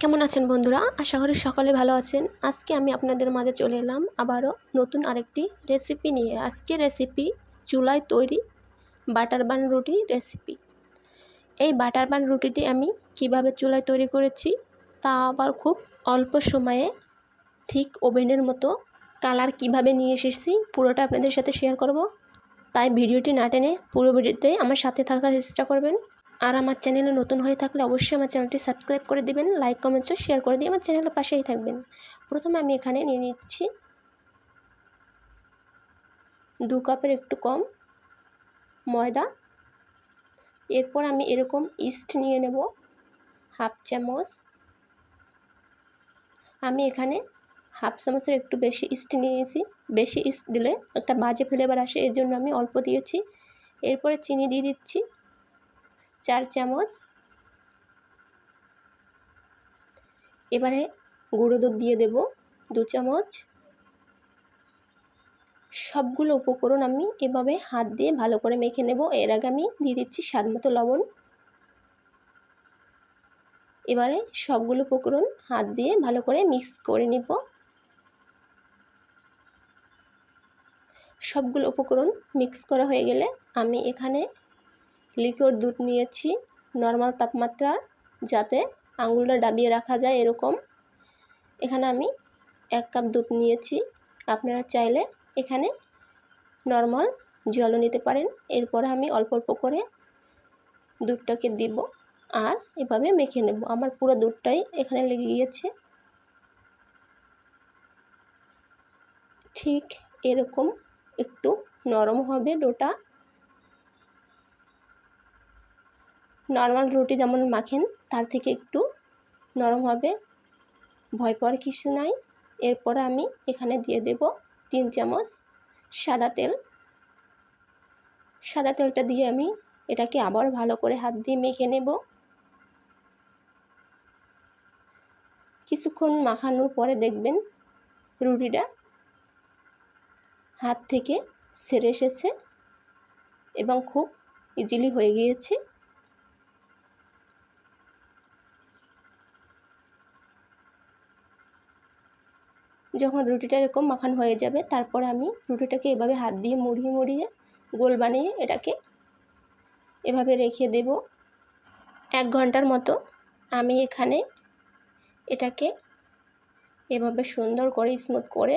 কেমন আছেন বন্ধুরা? আশা করি সকলে ভালো আছেন। আজকে আমি আপনাদের মাঝে চলে এলাম আবারও নতুন আরেকটি রেসিপি নিয়ে। আজকে রেসিপি চুলায় তৈরি বাটার বান রুটি রেসিপি এই বাটার বান রুটিটি আমি কীভাবে চুলায় তৈরি করেছি তা আবার খুব অল্প সময়ে ঠিক ওভেনের মতো কালার কীভাবে নিয়ে এসেছি পুরোটা আপনাদের সাথে শেয়ার করব। তাই ভিডিওটি না টেনে পুরো ভিডিওতে আমার সাথে থাকার চেষ্টা করবেন। আর আমার চ্যানেলে নতুন হয়ে থাকলে অবশ্যই আমার চ্যানেলটি সাবস্ক্রাইব করে দিবেন লাইক কমেন্টস শেয়ার করে দিয়ে আমার চ্যানেলের পাশেই থাকবেন। প্রথমে আমি এখানে নিয়ে নিচ্ছি দু কাপের একটু কম ময়দা। এরপর আমি এরকম ইস্ট নিয়ে নেব, হাফ চামচ। আমি এখানে হাফ চামচের একটু বেশি ইস্ট নিয়েছি। বেশি ইস্ট দিলে একটা বাজে ফ্লেভার আসে, এর জন্য আমি অল্প দিয়েছি। এরপরে চিনি দিয়ে দিচ্ছি। চার চামচ। এবারে গুঁড়ো দুধ দিয়ে দেব দু চামচ। সবগুলো উপকরণ আমি এভাবে হাত দিয়ে ভালো করে মেখে নেব। এর আগে আমি দিয়ে দিচ্ছি স্বাদ মতো লবণ। এবারে সবগুলো উপকরণ হাত দিয়ে ভালো করে মিক্স করে নেব। সবগুলো উপকরণ মিক্স করা হয়ে গেলে আমি এখানে লিকুইড দুধ নিয়েছি নর্মাল তাপমাত্রা যাতে আঙুলটা ডাবিয়ে রাখা যায় এরকম। এখানে আমি এক কাপ দুধ নিয়েছি, আপনারা চাইলে এখানে নর্মাল জলও নিতে পারেন। এরপরে আমি অল্প অল্প করে দুধটাকে দিব আর এভাবে মেখে নেব। আমার পুরো দুধটাই এখানে লেগে গিয়েছে। ঠিক এরকম একটু নরম হবে ডোটা। নর্মাল রুটি যেমন মাখেন, তার থেকে একটু নরম হবে। ভয় পাওয়ার কিছু নাই। এরপরে আমি এখানে দিয়ে দেব তিন চামচ সাদা তেল। সাদা তেলটা দিয়ে আমি এটাকে আবার ভালো করে হাত দিয়ে মেখে নেব। কিছুক্ষণ মাখানোর পরে দেখবেন রুটিটা হাত থেকে সেরে এসেছে এবং খুব ইজিলি হয়ে গিয়েছে। যখন রুটিটা এরকম মাখান হয়ে যাবে, তারপরে আমি রুটিটাকে এভাবে হাত দিয়ে মুড়িয়ে মুড়িয়ে গোল বানিয়ে এটাকে এভাবে রেখে দেব। এক ঘণ্টার মতো আমি এখানে এটাকে এভাবে সুন্দর করে স্মুথ করে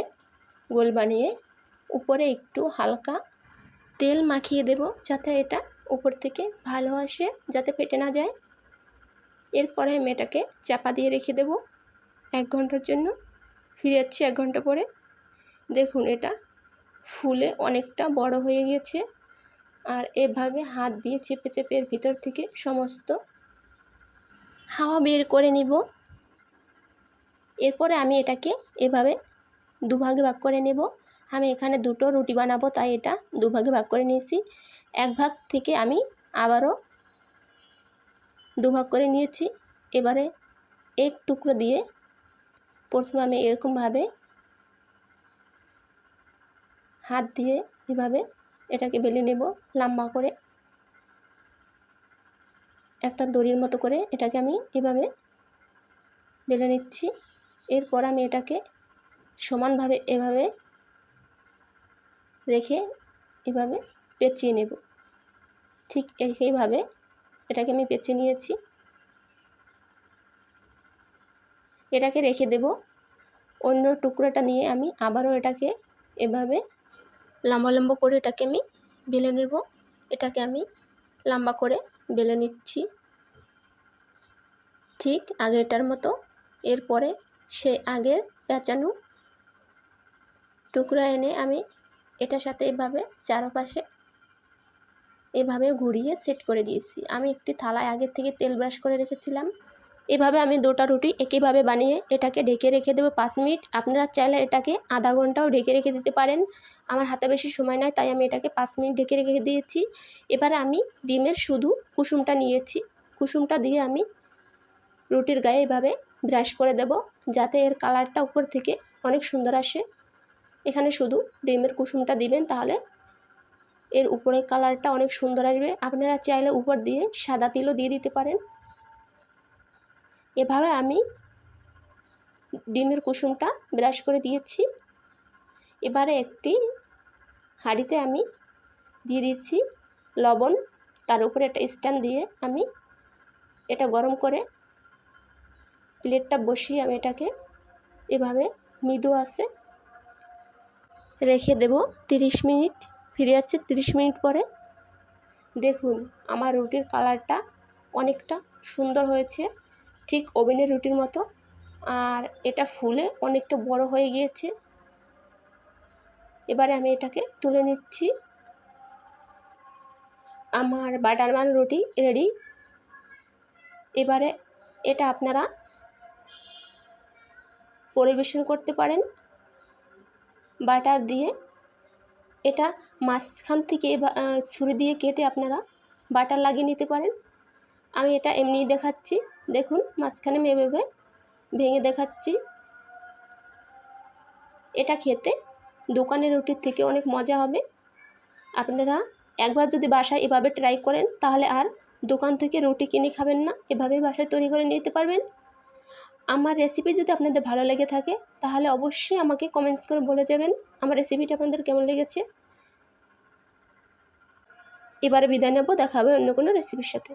গোল বানিয়ে উপরে একটু হালকা তেল মাখিয়ে দেব যাতে এটা উপর থেকে ভালো আসে, যাতে ফেটে না যায়। এরপরে আমি এটাকে চাপা দিয়ে রেখে দেব এক ঘণ্টার জন্য। ফিরে যাচ্ছি এক ঘণ্টা পরে। দেখুন, এটা ফুলে অনেকটা বড় হয়ে গিয়েছে আর এভাবে হাত দিয়ে চেপে চেপে এর ভিতর থেকে সমস্ত হাওয়া বের করে নিব। এরপরে আমি এটাকে এভাবে দুভাগে ভাগ করে নেব। আমি এখানে দুটো রুটি বানাবো, তাই এটা দুভাগে ভাগ করে নিয়েছি। এক ভাগ থেকে আমি আবারও দুভাগ করে নিয়েছি। এবারে এক টুকরো দিয়ে প্রথমে আমি এরকমভাবে হাত দিয়ে এভাবে এটাকে বেলে নেব, লম্বা করে। একটা দড়ির মতো করে এটাকে আমি এভাবে বেলে নিচ্ছি। এরপর আমি এটাকে সমানভাবে এভাবে রেখে এভাবে পেঁচিয়ে নেব। ঠিক একইভাবে এটাকে আমি পেঁচিয়ে নিয়েছি। এটাকে রেখে দেব। অন্য টুকরোটা নিয়ে আমি আবারও এটাকে এভাবে লম্বা লম্বা করে এটাকে আমি বেলে নেব। এটাকে আমি লম্বা করে বেলে নিচ্ছি। ঠিক আগেরটার মতো। এরপরে সে আগের পেঁচানো টুকরা এনে আমি এটার সাথে এভাবে চারপাশে এভাবে ঘুরিয়ে সেট করে দিয়েছি। আমি একটি থালায় আগের থেকে তেল ব্রাশ করে রেখেছিলাম। এভাবে আমি দুটা রুটি একইভাবে বানিয়ে এটাকে ঢেকে রেখে দেবো পাঁচ মিনিট। আপনারা চাইলে এটাকে আধা ঘন্টাও ঢেকে রেখে দিতে পারেন। আমার হাতে বেশি সময় নয় তাই আমি এটাকে পাঁচ মিনিট ঢেকে রেখে দিয়েছি। এবারে আমি ডিমের শুধু কুসুমটা নিয়েছি। কুসুমটা দিয়ে আমি রুটির গায়ে এভাবে ব্রাশ করে দেব, যাতে এর কালারটা উপর থেকে অনেক সুন্দর আসে। এখানে শুধু ডিমের কুসুমটা দিবেন, তাহলে এর উপরের কালারটা অনেক সুন্দর আসবে। আপনারা চাইলে উপর দিয়ে সাদা তিলও দিয়ে দিতে পারেন। এভাবে আমি ডিমের কুসুমটা ব্রাশ করে দিয়েছি। এবারে একটি হাঁড়িতে আমি দিয়ে দিচ্ছি লবণ। তার উপরে একটা স্ট্যান্ড দিয়ে আমি এটা গরম করে প্লেটটা বসিয়ে আমি এটাকে এভাবে মৃদু আসে রেখে দেব তিরিশ মিনিট। ফিরে আসছে তিরিশ মিনিট পরে। দেখুন, আমার রুটির কালারটা অনেকটা সুন্দর হয়েছে। ঠিক ওভেনের রুটির মতো। আর এটা ফুলে অনেকটা বড় হয়ে গিয়েছে। এবারে আমি এটাকে তুলে নিচ্ছি। আমার বাটার নান রুটি রেডি। এবারে এটা আপনারা পরিবেশন করতে পারেন। বাটার দিয়ে এটা মাঝখান থেকে ছুরি দিয়ে কেটে আপনারা বাটার লাগিয়ে নিতে পারেন। আমি এটা এমনিই দেখাচ্ছি। দেখুন, মাঝখানে আমি এভাবে ভেঙে দেখাচ্ছি। এটা খেতে দোকানের রুটির থেকে অনেক মজা হবে। আপনারা একবার যদি বাসায় এভাবে ট্রাই করেন, তাহলে আর দোকান থেকে রুটি কিনে খাবেন না। এভাবে বাসায় তৈরি করে নিতে পারবেন। আমার রেসিপি যদি আপনাদের ভালো লেগে থাকে, তাহলে অবশ্যই আমাকে কমেন্টস করে বলে যাবেন আমার রেসিপিটা আপনাদের কেমন লেগেছে। এবারে বিদায় নেব, দেখা হবে অন্য কোনো রেসিপির সাথে।